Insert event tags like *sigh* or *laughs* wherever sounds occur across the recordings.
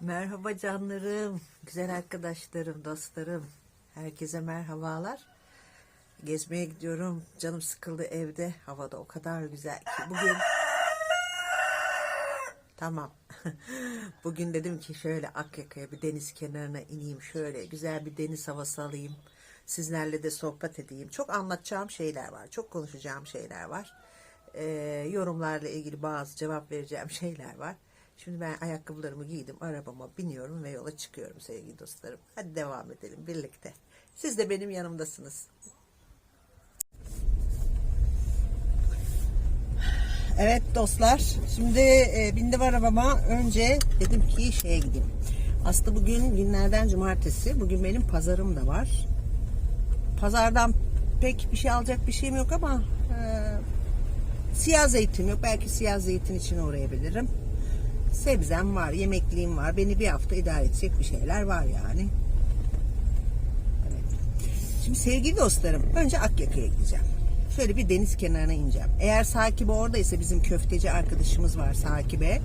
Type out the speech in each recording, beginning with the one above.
Merhaba canlarım, güzel arkadaşlarım, dostlarım. Herkese merhabalar. Gezmeye gidiyorum. Canım sıkıldı evde. Havada o kadar güzel ki. Bugün Tamam. *laughs* Bugün dedim ki şöyle Akyaka'ya bir deniz kenarına ineyim. Şöyle güzel bir deniz havası alayım. Sizlerle de sohbet edeyim. Çok anlatacağım şeyler var. Çok konuşacağım şeyler var. Ee, yorumlarla ilgili bazı cevap vereceğim *laughs* şeyler var. Şimdi ben ayakkabılarımı giydim. Arabama biniyorum ve yola çıkıyorum sevgili dostlarım. Hadi devam edelim birlikte. Siz de benim yanımdasınız. Evet dostlar, şimdi e, bindim arabama. Önce dedim ki şeye gideyim. Aslında bugün günlerden cumartesi. Bugün benim pazarım da var. Pazardan pek bir şey alacak bir şeyim yok ama e, siyah zeytin yok. Belki siyah zeytin için uğrayabilirim. Sebzem var, yemekliğim var. Beni bir hafta idare edecek bir şeyler var yani. Evet. Şimdi sevgili dostlarım, önce Akyaka'ya gideceğim. Şöyle bir deniz kenarına ineceğim. Eğer Sakibe oradaysa bizim köfteci arkadaşımız var Sakibe.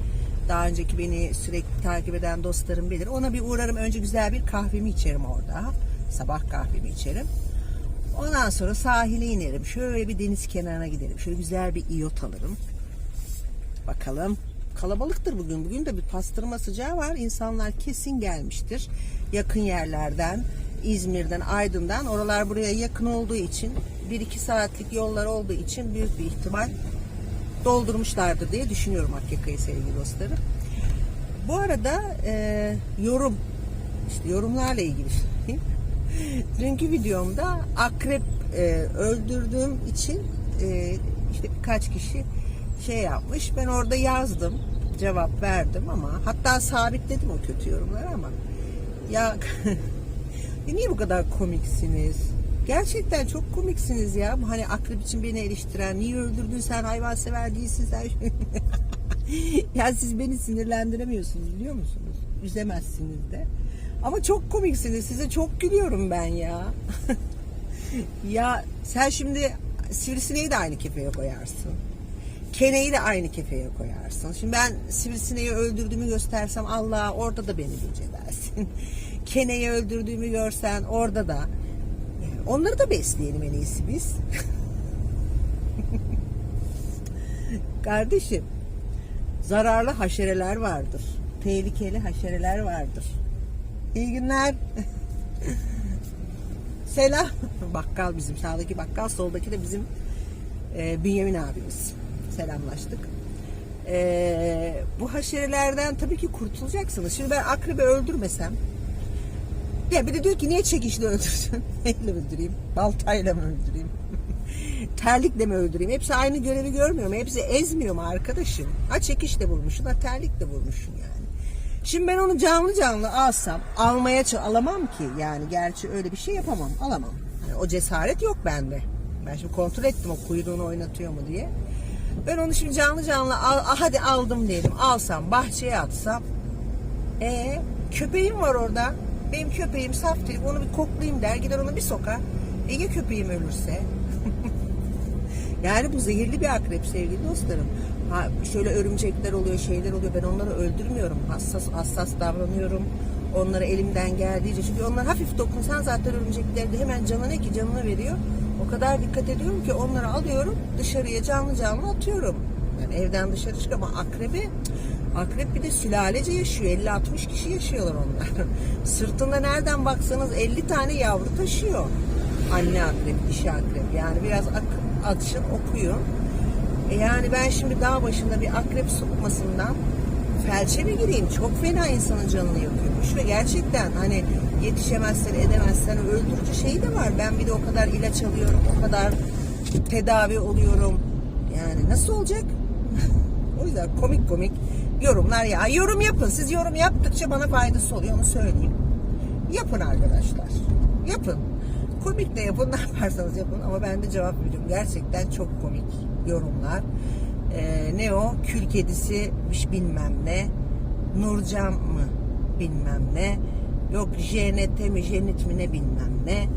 Daha önceki beni sürekli takip eden dostlarım bilir. Ona bir uğrarım. Önce güzel bir kahvemi içerim orada. Sabah kahvemi içerim. Ondan sonra sahile inerim. Şöyle bir deniz kenarına giderim. Şöyle güzel bir iyot alırım. Bakalım. Kalabalıktır bugün. Bugün de bir pastırma sıcağı var. İnsanlar kesin gelmiştir. Yakın yerlerden, İzmir'den, Aydın'dan. Oralar buraya yakın olduğu için, 1-2 saatlik yollar olduğu için büyük bir ihtimal doldurmuşlardır diye düşünüyorum Akyaka'yı sevgili dostlarım. Bu arada e, yorum, işte yorumlarla ilgili. *laughs* Dünkü videomda akrep e, öldürdüğüm için e, işte birkaç kişi şey yapmış. Ben orada yazdım, cevap verdim ama hatta sabitledim o kötü yorumları ama ya *laughs* niye bu kadar komiksiniz? Gerçekten çok komiksiniz ya. Bu hani akrep için beni eleştiren, niye öldürdün sen hayvan sever değilsin sen. *laughs* ya siz beni sinirlendiremiyorsunuz biliyor musunuz? Üzemezsiniz de. Ama çok komiksiniz. Size çok gülüyorum ben ya. *laughs* ya sen şimdi sivrisineği de aynı kefeye koyarsın. Keneyi de aynı kefeye koyarsın. Şimdi ben sivrisineği öldürdüğümü göstersem Allah orada da beni linç. *laughs* Keneyi öldürdüğümü görsen orada da. Onları da besleyelim en iyisi biz. *laughs* Kardeşim zararlı haşereler vardır. Tehlikeli haşereler vardır. İyi günler. *laughs* Selam. Bakkal bizim sağdaki bakkal soldaki de bizim e, Bünyamin abimiz. Selamlaştık. E, bu haşerelerden tabii ki kurtulacaksınız. Şimdi ben akrebi öldürmesem ya bir de diyor ki niye çekişle öldürsün? *laughs* Neyle öldüreyim? Baltayla mı öldüreyim? *laughs* Terlikle mi öldüreyim? Hepsi aynı görevi görmüyor mu? Hepsi ezmiyor mu arkadaşım? Ha çekişle vurmuşsun, ha terlikle vurmuşsun yani. Şimdi ben onu canlı canlı alsam, almaya alamam ki. Yani gerçi öyle bir şey yapamam, alamam. Yani o cesaret yok bende. Ben şimdi kontrol ettim o kuyruğunu oynatıyor mu diye. Ben onu şimdi canlı canlı al, ah, hadi aldım diyelim. Alsam, bahçeye atsam. E köpeğim var orada. Benim köpeğim saf değil. Onu bir koklayayım der. Gider onu bir sokar. E köpeğim ölürse? *laughs* yani bu zehirli bir akrep sevgili dostlarım. Ha, şöyle örümcekler oluyor, şeyler oluyor. Ben onları öldürmüyorum. Hassas hassas davranıyorum. Onlara elimden geldiğince. Çünkü onlar hafif dokunsan zaten örümcekler de hemen canına ki canına veriyor. O kadar dikkat ediyorum ki onları alıyorum dışarıya canlı canlı atıyorum. Yani evden dışarı çık ama akrebi akrep bir de sülalece yaşıyor. 50-60 kişi yaşıyorlar onlar. *laughs* Sırtında nereden baksanız 50 tane yavru taşıyor. Anne akrep, dişi akrep. Yani biraz ak- açın okuyun. E yani ben şimdi dağ başında bir akrep sokmasından felçe mi gireyim? Çok fena insanın canını yakıyormuş ve gerçekten hani yetişemezsen edemezsen öldürücü şeyi de var. Ben bir de o kadar ilaç alıyorum, o kadar tedavi oluyorum. Yani nasıl olacak? *laughs* o yüzden komik komik yorumlar ya. Yorum yapın. Siz yorum yaptıkça bana faydası oluyor onu söyleyeyim. Yapın arkadaşlar. Yapın. Komik de yapın *laughs* ne yaparsanız yapın ama ben de cevap veriyorum. Gerçekten çok komik yorumlar. Ee, ne o? Kül kedisimiş bilmem ne. Nurcan mı bilmem ne. Yok JNT mi Jenit mi ne bilmem ne.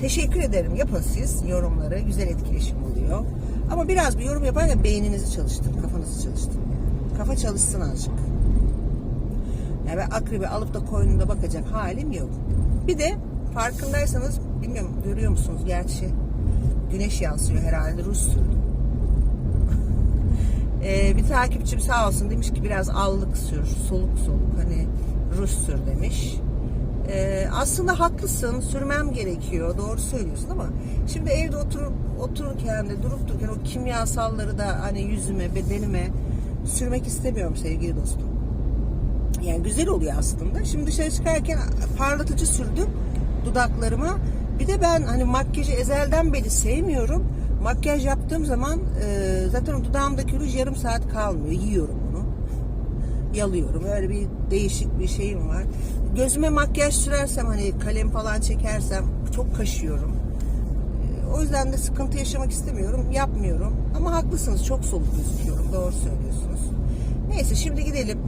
Teşekkür ederim. Yapın siz yorumları. Güzel etkileşim oluyor. Ama biraz bir yorum yaparken beyninizi çalıştırın. Kafanızı çalıştırın. Kafa çalışsın azıcık. Yani ben akrebi alıp da koynunda bakacak halim yok. Bir de farkındaysanız bilmiyorum görüyor musunuz gerçi güneş yansıyor herhalde Rus. *laughs* Ee, bir takipçim sağ olsun demiş ki biraz allık sür, soluk soluk hani Rus sür demiş. Ee, aslında haklısın, sürmem gerekiyor, doğru söylüyorsun ama şimdi evde oturup otururken de durup dururken o kimyasalları da hani yüzüme, bedenime sürmek istemiyorum sevgili dostum. Yani güzel oluyor aslında. Şimdi dışarı çıkarken parlatıcı sürdüm dudaklarıma. Bir de ben hani makyajı ezelden beri sevmiyorum. Makyaj yaptığım zaman e, zaten dudağımdaki ruj yarım saat kalmıyor. Yiyorum onu. *laughs* Yalıyorum. Öyle bir değişik bir şeyim var. Gözüme makyaj sürersem hani kalem falan çekersem çok kaşıyorum. E, O yüzden de sıkıntı yaşamak istemiyorum. Yapmıyorum. Ama haklısınız. Çok soluk gözüküyorum. Doğru söylüyorsunuz. Neyse şimdi gidelim.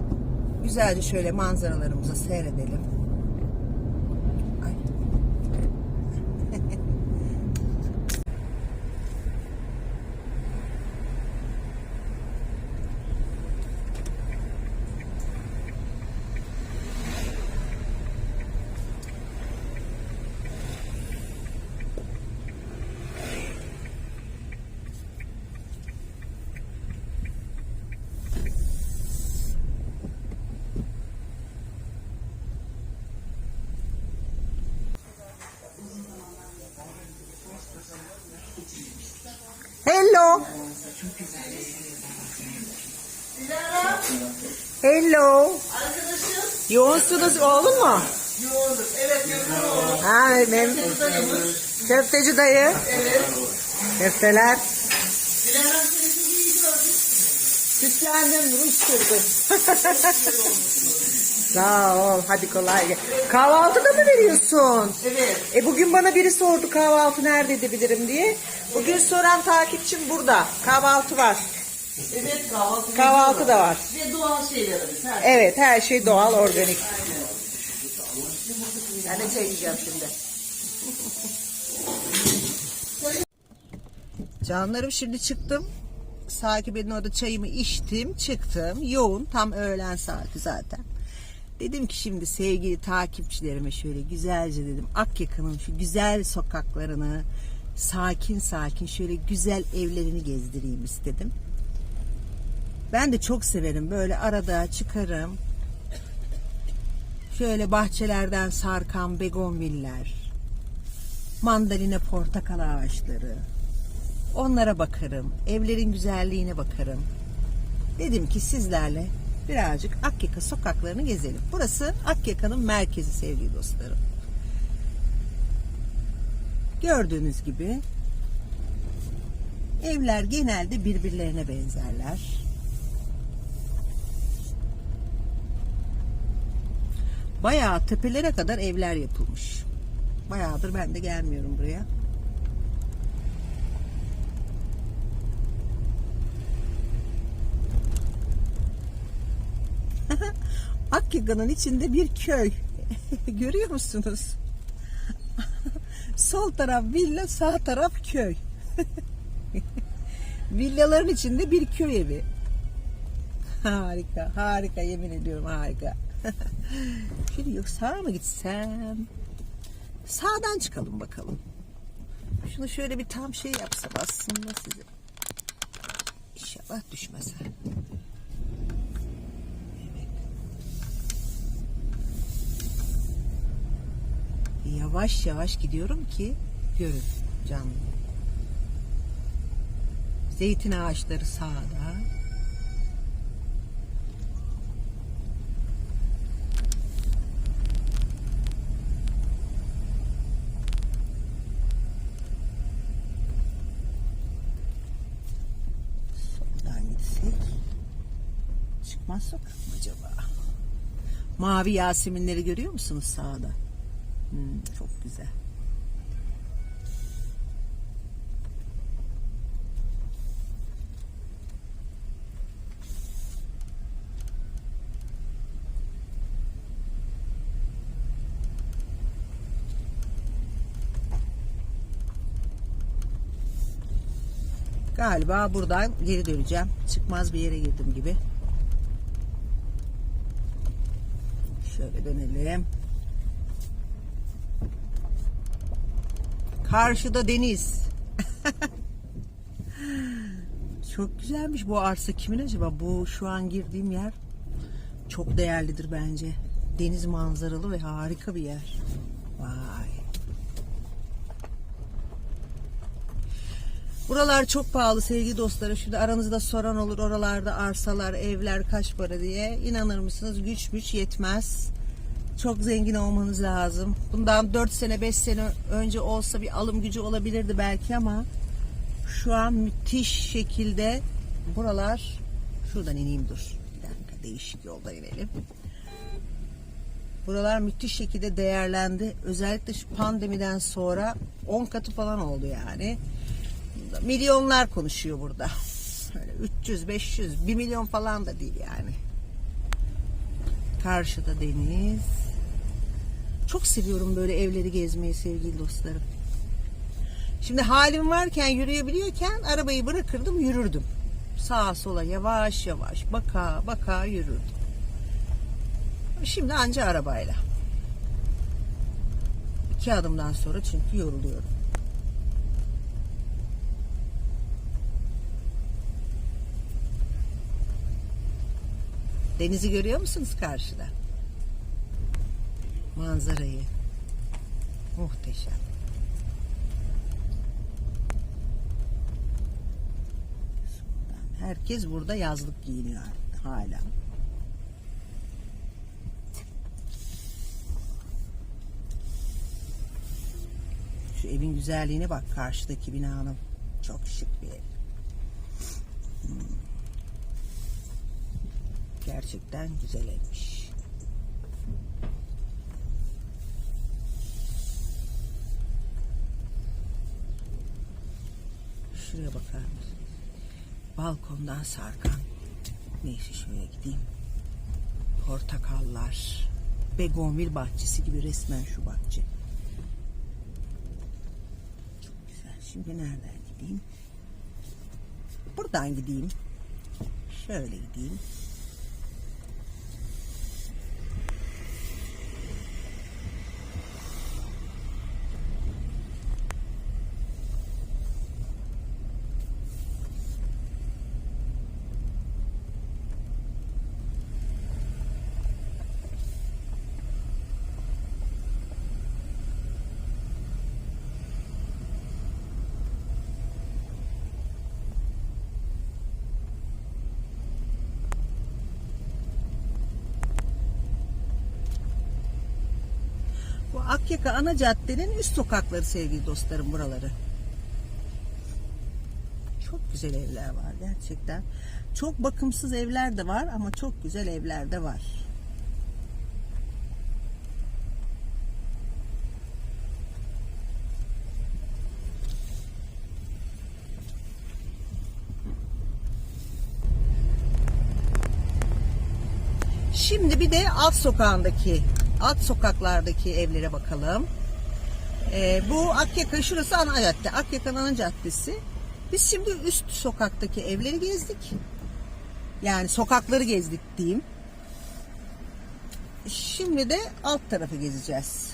Güzelce şöyle manzaralarımızı seyredelim. Ay. Hello. Hello. Yoğunsunuz oğlun mu? Yoğundur. Evet oğlu. Ha, benim köfteci dayı. Evet. Köfteler. Dilara seni iyi gördüm. Süslendim, ruj sürdüm. *laughs* Sağ ol, hadi kolay gel. Kahvaltıda mı veriyorsun? Evet. E bugün bana biri sordu kahvaltı nerede edebilirim diye. Bugün soran takipçim burada. Kahvaltı var. Evet kahvaltı. Kahvaltı da var. Ve doğal şeylerimiz. Her Evet, her şey doğal, organik. Ben de çay içeceğim şimdi. Canlarım şimdi çıktım. Sakibe'nin orada çayımı içtim, çıktım. Yoğun, tam öğlen saati zaten. Dedim ki şimdi sevgili takipçilerime şöyle güzelce dedim Akyaka'nın şu güzel sokaklarını sakin sakin şöyle güzel evlerini gezdireyim istedim. Ben de çok severim böyle arada çıkarım. Şöyle bahçelerden sarkan begonviller, mandalina portakal ağaçları. Onlara bakarım. Evlerin güzelliğine bakarım. Dedim ki sizlerle birazcık Akyaka sokaklarını gezelim. Burası Akyaka'nın merkezi sevgili dostlarım. Gördüğünüz gibi evler genelde birbirlerine benzerler. Bayağı tepelere kadar evler yapılmış. Bayağıdır ben de gelmiyorum buraya. *laughs* Akyaka'nın içinde bir köy. *laughs* Görüyor musunuz? Sol taraf villa, sağ taraf köy. *laughs* Villaların içinde bir köy evi. Harika, harika yemin ediyorum harika. *laughs* Şimdi yok sağa mı gitsem? Sağdan çıkalım bakalım. Şunu şöyle bir tam şey yapsam aslında size. İnşallah düşmez. Yavaş yavaş gidiyorum ki görün canlı. Zeytin ağaçları sağda. Soldan gitsek çıkmaz sokak mı acaba? Mavi yaseminleri görüyor musunuz sağda? Hmm, çok güzel. Galiba buradan geri döneceğim. Çıkmaz bir yere girdim gibi. Şöyle dönelim. Karşıda deniz. *laughs* Çok güzelmiş bu arsa kimin acaba? Bu şu an girdiğim yer çok değerlidir bence. Deniz manzaralı ve harika bir yer. Vay. Buralar çok pahalı sevgili dostlarım. Şimdi aranızda soran olur oralarda arsalar, evler kaç para diye. İnanır mısınız güç güç yetmez. Çok zengin olmanız lazım. Bundan 4 sene 5 sene önce olsa bir alım gücü olabilirdi belki ama şu an müthiş şekilde buralar şuradan ineyim dur. Bir dakika değişik yolda inelim. Buralar müthiş şekilde değerlendi. Özellikle şu pandemiden sonra 10 katı falan oldu yani. Milyonlar konuşuyor burada. Öyle 300, 500, 1 milyon falan da değil yani. Karşıda deniz. Çok seviyorum böyle evleri gezmeyi sevgili dostlarım. Şimdi halim varken yürüyebiliyorken arabayı bırakırdım yürürdüm. Sağa sola yavaş yavaş baka baka yürürdüm. Şimdi anca arabayla. İki adımdan sonra çünkü yoruluyorum. Denizi görüyor musunuz karşıda? Manzarayı. Muhteşem. Herkes burada yazlık giyiniyor hala. Şu evin güzelliğine bak karşıdaki binanın. Çok şık bir ev. Hmm. Gerçekten güzel evmiş. Şuraya bakar mısın? Balkondan sarkan. Neyse şöyle gideyim. Portakallar. Begonvil bahçesi gibi resmen şu bahçe. Çok güzel. Şimdi nereden gideyim? Buradan gideyim. Şöyle gideyim. Akyaka ana caddenin üst sokakları sevgili dostlarım buraları. Çok güzel evler var gerçekten. Çok bakımsız evler de var ama çok güzel evler de var. Şimdi bir de alt sokağındaki, alt sokaklardaki evlere bakalım. Ee, bu Akyaka, şurası ana cadde. Akyaka'nın ana caddesi. Biz şimdi üst sokaktaki evleri gezdik. Yani sokakları gezdik diyeyim. Şimdi de alt tarafı gezeceğiz.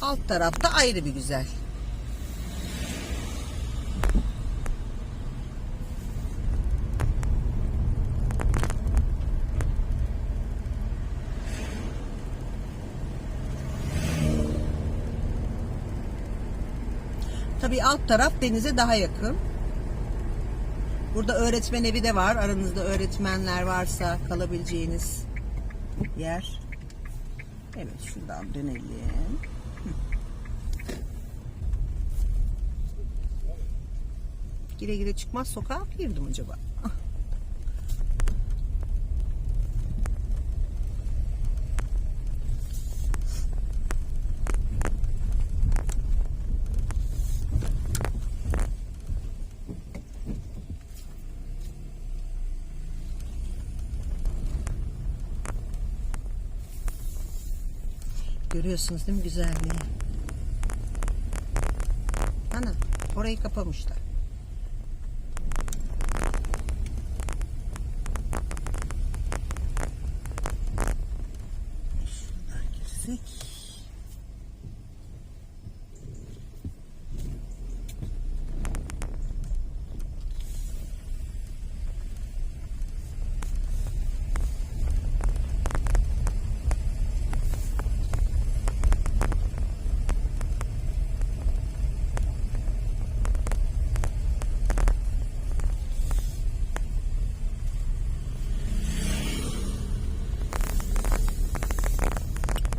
Alt tarafta ayrı bir güzel. Tabii alt taraf denize daha yakın. Burada öğretmen evi de var. Aranızda öğretmenler varsa kalabileceğiniz yer. Evet şuradan dönelim. Gire gire çıkmaz sokağa girdim acaba? Görüyorsunuz değil mi güzelliği? Ana orayı kapamışlar.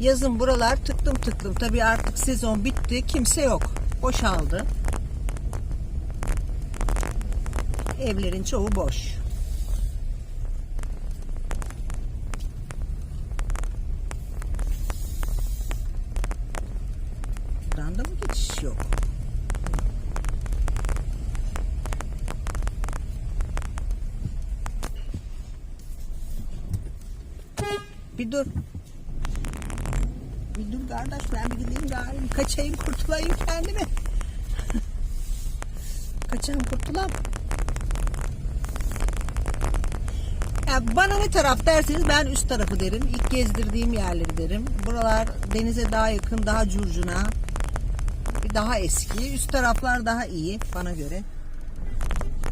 Yazın buralar tıklım tıklım. Tabii artık sezon bitti. Kimse yok. Boşaldı. Evlerin çoğu boş. Buradan da mı geçiş yok? Bir dur. Kardeş ben bir gideyim gari. Kaçayım kurtulayım kendime. *laughs* Kaçayım kurtulam. Ya bana ne taraf derseniz ben üst tarafı derim. İlk gezdirdiğim yerleri derim. Buralar denize daha yakın, daha curcuna. Daha eski. Üst taraflar daha iyi bana göre.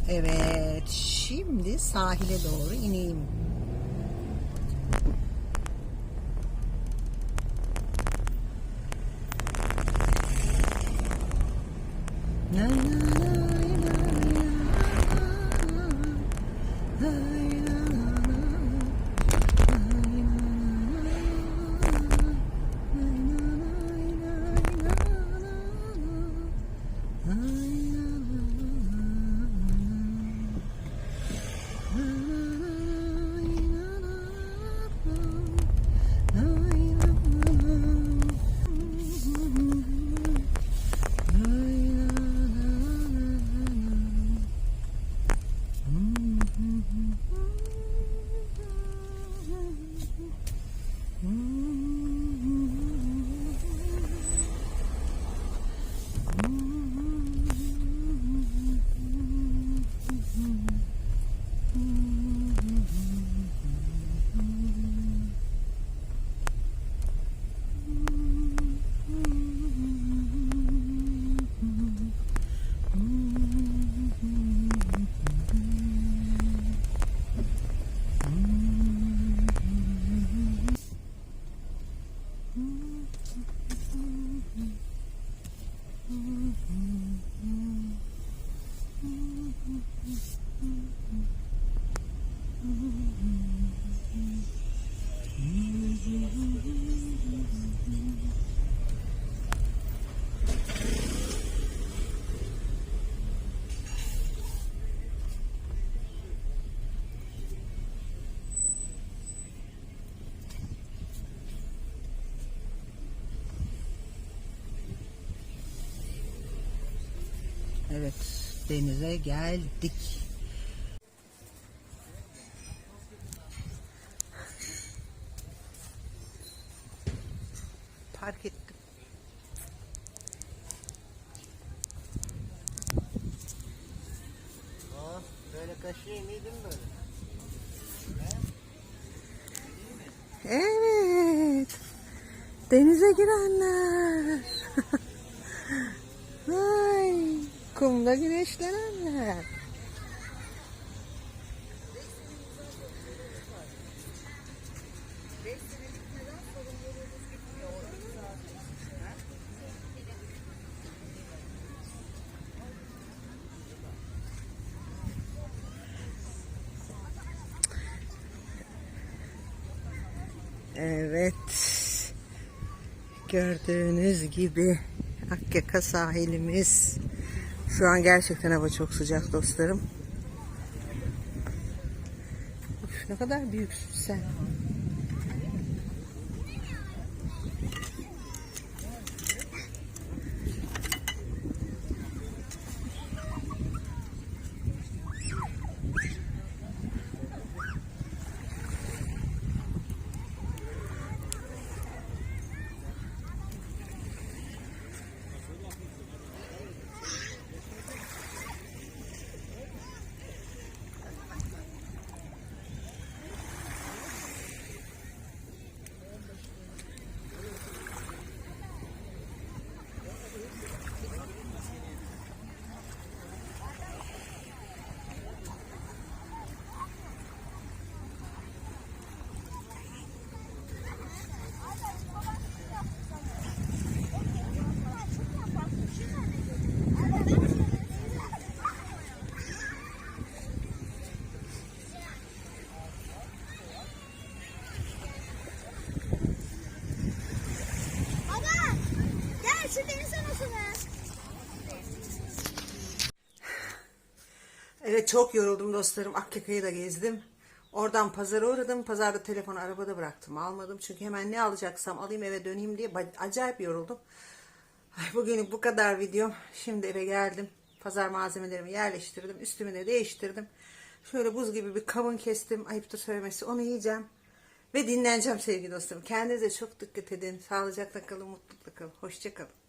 Evet. Şimdi sahile doğru ineyim. Evet, denize geldik. Park ettim. Oh, böyle kaşıyım mi böyle? Evet. Denize girenler. Ay, kumda güneşlenenler. Evet. Gördüğünüz gibi Akyaka sahilimiz. Şu an gerçekten hava çok sıcak dostlarım. Uf, ne kadar büyüksün sen. çok yoruldum dostlarım. Akyaka'yı da gezdim. Oradan pazara uğradım. Pazarda telefonu arabada bıraktım. Almadım. Çünkü hemen ne alacaksam alayım eve döneyim diye acayip yoruldum. Ay, bugünlük bu kadar videom. Şimdi eve geldim. Pazar malzemelerimi yerleştirdim. Üstümü de değiştirdim. Şöyle buz gibi bir kavun kestim. Ayıptır söylemesi. Onu yiyeceğim. Ve dinleneceğim sevgili dostlarım. Kendinize çok dikkat edin. Sağlıcakla kalın, mutlulukla kalın. Hoşçakalın.